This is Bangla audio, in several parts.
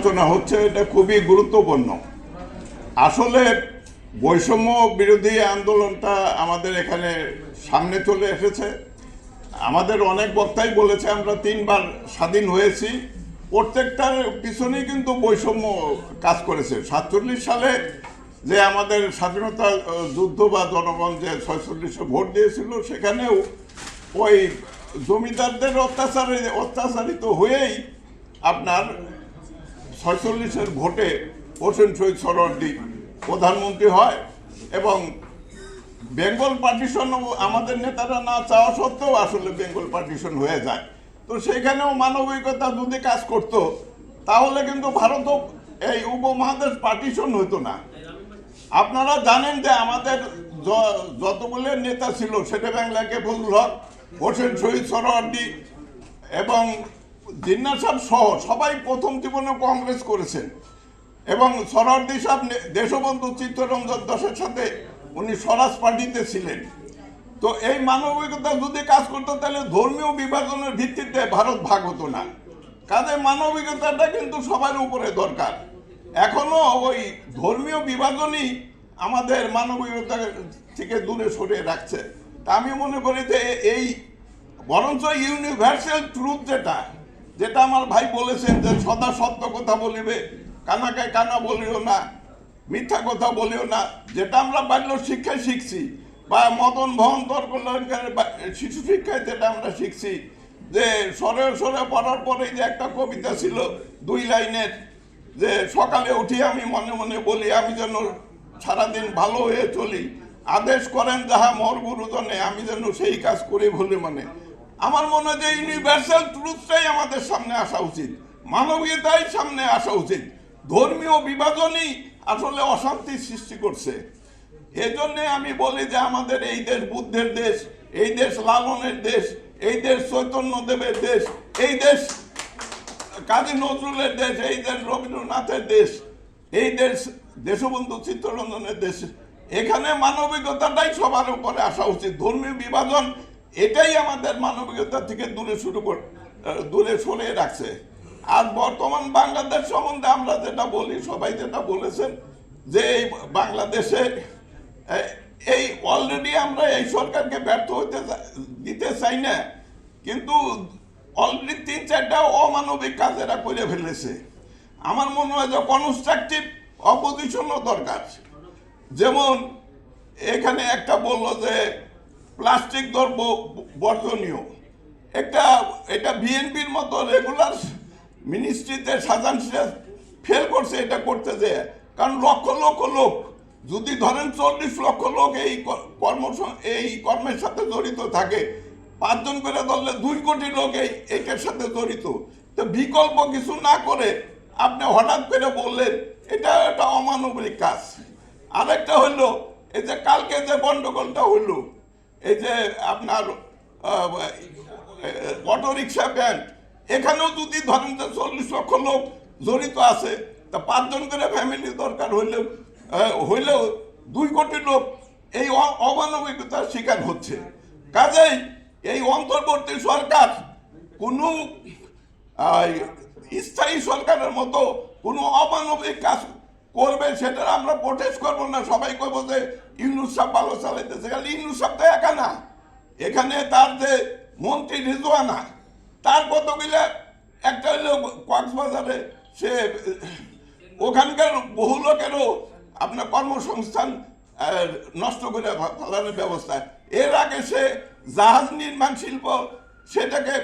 আলোচনা হচ্ছে, এটা খুবই গুরুত্বপূর্ণ। আসলে বৈষম্য বিরোধী আন্দোলনটা আমাদের এখানে সামনে চলে এসেছে। আমাদের অনেক বক্তাই বলেছে, আমরা তিনবার স্বাধীন হয়েছি। প্রত্যেকটার পিছনেই কিন্তু বৈষম্য কাজ করেছে। সাতচল্লিশ সালে যে আমাদের স্বাধীনতা যুদ্ধ বা জনগণ যে ছয়চল্লিশে ভোট দিয়েছিল, সেখানেও ওই জমিদারদের অত্যাচারে, অত্যাচারিত হয়েই আপনার ছয়চল্লিশের ভোটে হোসেন শহীদ সরওয়ার্দী প্রধানমন্ত্রী হয় এবং বেঙ্গল পার্টিশন আমাদের নেতারা না চাওয়া সত্ত্বেও আসলে বেঙ্গল পার্টিশন হয়ে যায়। তো সেখানেও মানবিকতা যদি কাজ করত, তাহলে কিন্তু ভারতও এই উপমহাদেশ পার্টিশন হতো না। আপনারা জানেন যে আমাদের যতগুলো নেতা ছিল সেটা বাংলাকে ফজল হক, হোসেন শহীদ সরওয়ার্দী এবং জিন্না সাহেব সহ সবাই প্রথম জীবনে কংগ্রেস করেছেন। এবং সরওয়ার্দী সাহেব দেশবন্ধু চিত্তরঞ্জন দাসের সাথে উনি স্বরাজ পার্টিতে ছিলেন। তো এই মানবিকতা যদি কাজ করতো, তাহলে ধর্মীয় বিভাজনের ভিত্তিতে ভারত ভাগ হতো না। কাজে মানবিকতাটা কিন্তু সবার উপরে দরকার। এখনও ওই ধর্মীয় বিভাজনই আমাদের মানবিকতা থেকে দূরে সরিয়ে রাখছে। তা আমি মনে করি যে এই বরঞ্চ ইউনিভার্সাল ট্রুথ যেটা যেটা আমার ভাই বলেছেন যে সদা সত্য কথা বলিবে, কানাকে কানা বলিও না, মিথ্যা কথা বলিও না। যেটা আমরা বাল্য শিক্ষায় শিখছি বা মদন মোহন তর্কলঙ্কার শিশু শিক্ষায় যেটা আমরা শিখছি, যে সরে সরে পড়ার পরে যে একটা কবিতা ছিল দুই লাইনের, যে সকালে উঠি আমি মনে মনে বলি, আমি যেন সারাদিন ভালো হয়ে চলি, আদেশ করেন যাহা মোর গুরুজনে, আমি যেন সেই কাজ করি বলে মানে। আমার মনে হয় যে ইউনিভার্সাল ট্রুথটাই আমাদের সামনে আসা উচিত। মানবীয়তাই সামনে আসা উচিত। ধর্মীয় বিভাজনই আসলে অশান্তি সৃষ্টি করছে। এজন্যে আমি বলি যে আমাদের এই দেশ বুদ্ধের দেশ, এই দেশ লালনের দেশ, এই দেশ চৈতন্য দেবের দেশ, এই দেশ কাজী নজরুলের দেশ, এই দেশ রবীন্দ্রনাথের দেশ, এই দেশ দেশবন্ধু চিত্তরঞ্জনের দেশ। এখানে মানবিকতাটাই সবার উপরে আসা উচিত। ধর্মীয় বিভাজন এটাই আমাদের মানবিকতা থেকে দূরে শুরু কর দূরে সরিয়ে রাখছে। আর বর্তমান বাংলাদেশ সম্বন্ধে আমরা যেটা বলি, সবাই যেটা বলেছেন, যে এই বাংলাদেশে এই অলরেডি আমরা এই সরকারকে ব্যর্থ হতে দিতে চাই না, কিন্তু অলরেডি তিন চারটা অমানবিক কাজ এরা করে ফেলেছে। আমার মনে হয় যে কনস্ট্রাকটিভ অপোজিশনও দরকার। যেমন এখানে একটা বলল যে প্লাস্টিক দ্রব্য বর্জনীয় একটা, এটা বিএনপির মতো রেগুলার মিনিস্ট্রিতে সাজান ফেল করছে, এটা করতে যে কারণ লক্ষ লক্ষ লোক, যদি ধরেন চল্লিশ লক্ষ লোক এই কর্ম এই কর্মের সাথে জড়িত থাকে, পাঁচজন করে ধরলে দুই কোটি লোক এই এটার সাথে জড়িত। তো বিকল্প কিছু না করে আপনি হঠাৎ করে বললেন, এটা একটা অমানবিক কাজ। আরেকটা হইল, এই যে কালকে যে গন্ডগোলটা হইল এই যে আপনার অটো রিক্সা ব্যান্ড, এখানেও যদি ধরেন যে চল্লিশ লক্ষ লোক জড়িত আছে, তা পাঁচজন করে ফ্যামিলি দরকার হইলেও হইলেও দুই কোটি লোক এই অমানবিকতার শিকার হচ্ছে। কাজেই এই অন্তর্বর্তী সরকার কোনো স্থায়ী সরকারের মতো কোনো অমানবিক কাজ করবে সেটা আমরা প্রোটেস্ট করব না। সবাই করব যে ইউনুস সাহেব ভালো চালাইতেছে। খালি ইউনুস সাহেব তো একা না। এখানে তার যে মন্ত্রী রিজওয়ানা, তার কতগুলো একটা হলো কক্সবাজারে সে, ওখানকার বহু লোকেরও আপনার কর্মসংস্থান নষ্ট করে ফেলানোর ব্যবস্থা। এর আগে সে জাহাজ নির্মাণ শিল্প, সেটাকে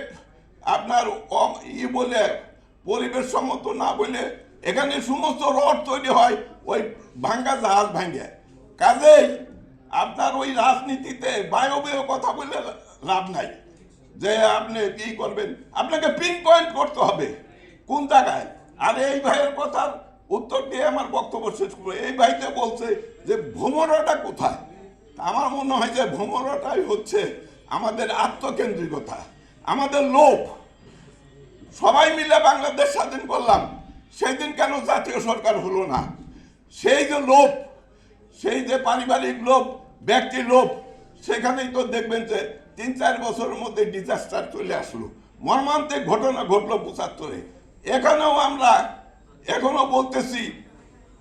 আপনার ই বলে পরিবেশ সম্মত না বলে এখানে সমস্ত রড তৈরি হয়, ওই ভাঙ্গা জাহাজ ভাঙ্গে। কাজেই আপনার ওই রাজনীতিতে বায়বীয় কথা বলে লাভ নাই। যে আপনি কি করবেন? আপনাকে পিন পয়েন্ট করতে হবে কোন জায়গায়। আর এই ভাইয়ের কথার উত্তর দিয়ে আমার বক্তব্য শেষ করব। এই ভাইতে বলছে যে ভ্রমণটা কোথায়? আমার মনে হয় যে ভ্রমণটাই হচ্ছে আমাদের আত্মকেন্দ্রিকতা, আমাদের লোভ। সবাই মিলে বাংলাদেশ স্বাধীন করলাম। সেই দিন কেন জাতীয় সরকার হলো না? সেই যে লোভ, সেই যে পারিবারিক লোভ, ব্যক্তি লোভ, সেখানেই তো দেখবেন যে তিন চার বছরের মধ্যে ডিজাস্টার চলে আসলো। মর্মান্তিক ঘটনা ঘটলো পঁচাত্তরে। এখানেও আমরা এখনও বলতেছি,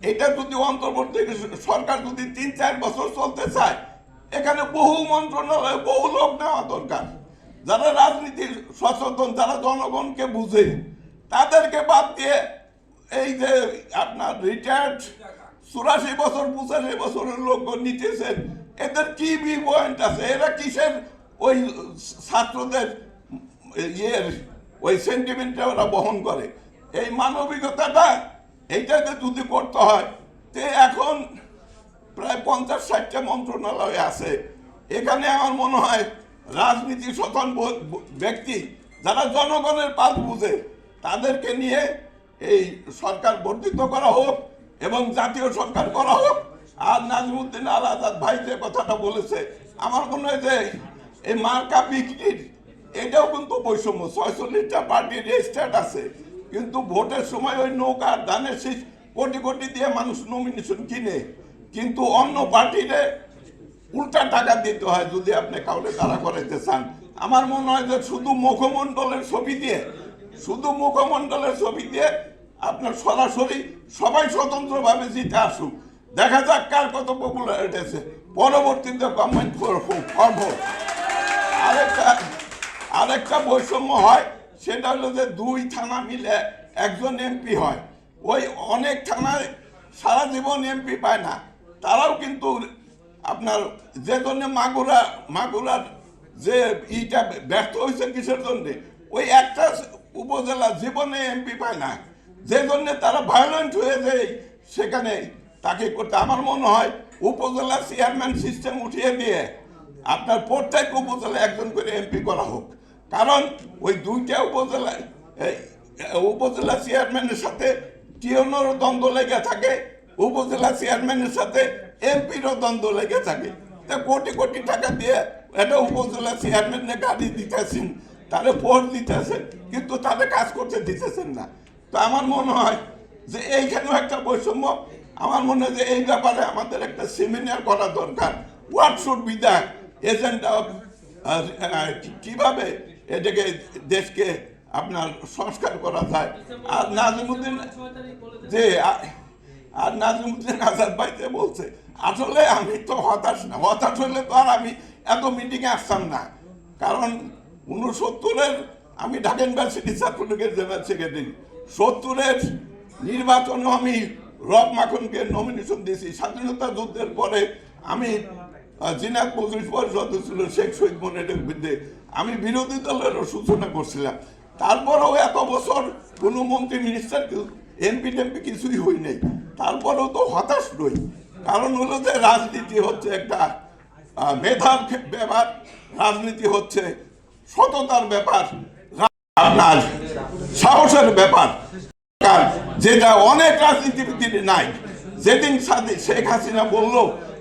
এটা যদি অন্তর্বর্তী সরকার যদি তিন চার বছর চলতে চায়, এখানে বহু মন্ত্রণালয়, বহু লোক নেওয়া দরকার। যারা রাজনীতি সচেতন, যারা জনগণকে বুঝে, তাদেরকে বাদ দিয়ে এই যে আপনার রিটায়ার্ড চুরাশি বছর, পঁচাশি বছরের লোকজন নিতেছেন, এদের কি পয়েন্ট আছে? এরা কিসের ওই ছাত্রদের ইয়ের ওই সেন্টিমেন্টটা ওরা বহন করে? এই মানবিকতাটা, এইটাকে যদি করতে হয়, তে এখন প্রায় পঞ্চাশ ষাটটা মন্ত্রণালয় আছে। এখানে আমার মনে হয় রাজনীতি সচেতন ব্যক্তি, যারা জনগণের পাল বুঝে, তাদেরকে নিয়ে এই সরকার বর্ধিত করা হোক এবং জাতীয় সরকার করা হোক। আর নাজমুদ্দিন আল আজাদ ভাই যে কথাটা বলেছে, আমার মনে হয় যে এই মার্কা বিক্রির, এটাও কিন্তু বৈষম্য। ছয়চল্লিশটা পার্টির রেজিস্টার্ড আছে, কিন্তু ভোটের সময় ওই নৌকার ধানের শীষ কোটি কোটি দিয়ে মানুষ নমিনেশন কিনে। কিন্তু অন্য পার্টিরে উল্টা টাকা দিতে হয় যদি আপনি কাউকে তারা করাইতে চান। আমার মনে হয় যে শুধু মুখমণ্ডলের ছবি দিয়ে শুধু মুখমণ্ডলের ছবি দিয়ে আপনার সরাসরি সবাই স্বতন্ত্রভাবে জিতে আসুক। দেখা যাক কার কত পপুলারিটি আছে পরবর্তীতে গভর্নমেন্ট হোক আরেকটা আরেকটা বৈষম্য হয়, সেটা হলো যে দুই থানা মিলে একজন এমপি হয়। ওই অনেক থানায় সারা জীবন এমপি পায় না। তারাও কিন্তু আপনার যে জন্য মাগুরা মাগুরার যে ইটা ব্যর্থ হয়েছে কিসের জন্যে? ওই একটা উপজেলা জীবনে এমপি পায় না। যে জন্য তারা ভায়োলেন্ট হয়ে যায় সেখানে তাকে করতে আমার মনে হয় উপজেলা চেয়ারম্যান সিস্টেম উঠিয়ে দিয়ে আপনার প্রত্যেক উপজেলায় একজন করে এমপি করা হোক। কারণ ওই দুইটা উপজেলায় এই, উপজেলা চেয়ারম্যানের সাথে টিওনোর দ্বন্দ্ব লেগে থাকে উপজেলা চেয়ারম্যানের সাথে এমপিরও দ্বন্দ্ব লেগে থাকে। তা কোটি কোটি টাকা দিয়ে এটা উপজেলা চেয়ারম্যানে গাড়ি দিতেছেন তারে ভোট দিতেছেন, কিন্তু তাদের কাজ করতে দিতেছেন না। তো আমার মনে হয় যে এইখানেও একটা বৈষম্য। আমার মনে হয় যে এই ব্যাপারে আমাদের একটা সেমিনার করা দরকার। What should be the agenda of কীভাবে এটাকে দেশকে আপনার সংস্কার করা যায়? আর নাজিমুদ্দিন যে, আর নাজিমুদ্দিন আজাদ ভাই যে বলছে, আসলে আমি তো হতাশ না। হতাশ হলে তো আর আমি এত মিটিংয়ে আসতাম না। কারণ উনসত্তরের আমি ঢাকা ইউনিভার্সিটি ছাত্রলীগের জেনারেল সেক্রেটারি। সত্তরের নির্বাচনে আমি রব মাখনকে নমিনেশন দিয়েছি। স্বাধীনতা যুদ্ধের পরে আমি জিনাত মজলিস পরিষদ ছিল, শেখ শহীদ মনের বিরুদ্ধে। আমি বিরোধী দলেরও সূচনা করছিলাম। তারপরেও এত বছর কোনো মন্ত্রী মিনিস্টার এমপি টেমপি কিছুই হই নাই। তারপরেও তো হতাশ নই। কারণ হলো যে রাজনীতি হচ্ছে একটা মেধার ব্যাপার রাজনীতি হচ্ছে সততার ব্যাপার আপনার সাহসের ব্যাপার। যেটা অনেক রাজনীতিবিদ নাই। যেদিন শেখ হাসিনা বলল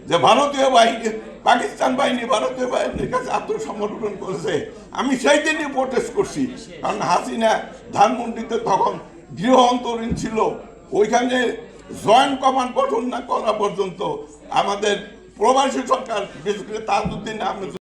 যে ভারতীয় বাহিনী, পাকিস্তান বাহিনী ভারতীয় বাহিনীর কাছে আত্মসমর্পণ করেছে, আমি সেই দিনই প্রোটেস্ট করছি। কারণ হাসিনা ধানমন্ডিতে তখন গৃহ অন্তরীণ ছিল। ওইখানে জয়েন্ট কমান্ড গঠন না করা পর্যন্ত আমাদের প্রবাসী সরকার, বিশেষ করে তাজউদ্দিন আহমেদ